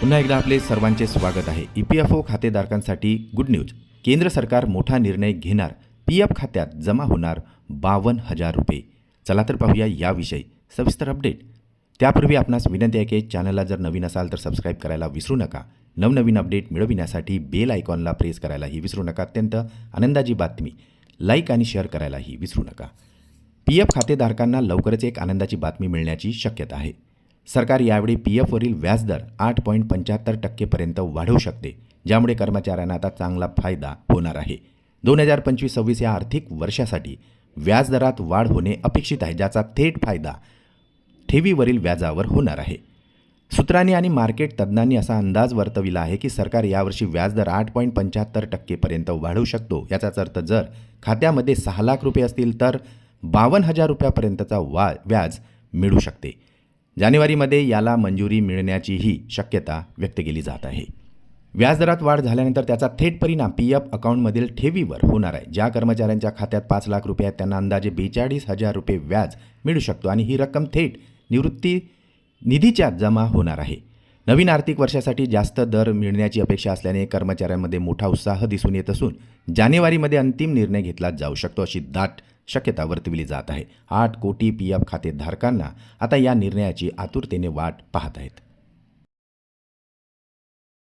पुन्हा एकदा आपले सर्वांचे स्वागत आहे. ई पी एफ ओ खातेधारकांसाठी गुड न्यूज केंद्र सरकार मोठा निर्णय घेणार. पी एफ खात्यात जमा होणार बावन्न हजार रुपये. चला तर पाहूया याविषयी सविस्तर अपडेट त्यापूर्वी आपणास विनंती आहे की चॅनलला जर नवीन असाल तर सबस्क्राईब करायला विसरू नका. नवनवीन अपडेट मिळविण्यासाठी बेल आयकॉनला प्रेस करायलाही विसरू नका. अत्यंत आनंदाची बातमी. लाईक आणि शेअर करायलाही विसरू नका. पी एफ खातेधारकांना लवकरच एक आनंदाची बातमी मिळण्याची शक्यता आहे. सरकार यावेळी पी एफवरील व्याजदर आठ पॉईंट पंच्याहत्तर टक्केपर्यंत वाढवू शकते ज्यामुळे कर्मचाऱ्यांना आता चांगला फायदा होणार आहे. दोन हजार पंचवीस सव्वीस या आर्थिक वर्षासाठी व्याजदरात वाढ होणे अपेक्षित आहे ज्याचा थेट फायदा ठेवीवरील व्याजावर होणार आहे. सूत्रांनी आणि मार्केट तज्ज्ञांनी असा अंदाज वर्तविला आहे की सरकार यावर्षी व्याजदर आठ पॉईंट पंच्याहत्तर टक्केपर्यंत वाढवू शकतो. याचाच अर्थ जर खात्यामध्ये सहा लाख रुपये असतील तर बावन्न हजार रुपयापर्यंतचा वा व्याज मिळू शकते. जानेवारीमध्ये याला मंजुरी मिळण्याचीही शक्यता व्यक्त केली जात आहे. व्याजदरात वाढ झाल्यानंतर त्याचा थेट परिणाम पी एफ अकाउंटमधील ठेवीवर होणार आहे ज्या कर्मचाऱ्यांच्या खात्यात पाच लाख रुपये आहेत त्यांना अंदाजे बेचाळीस हजार रुपये व्याज मिळू शकतो आणि ही रक्कम थेट निवृत्ती निधीच्या जमा होणार आहे. नवीन आर्थिक वर्षासाठी जास्त दर मिळण्याची अपेक्षा असल्याने कर्मचाऱ्यांमध्ये मोठा उत्साह दिसून येत असून जानेवारीमध्ये अंतिम निर्णय घेतला जाऊ शकतो अशी दाट शक्यता वर्तविली जात आहे. आठ कोटी पी एफ खातेधारकांना आता या निर्णयाची आतुरतेने वाट पाहत आहेत.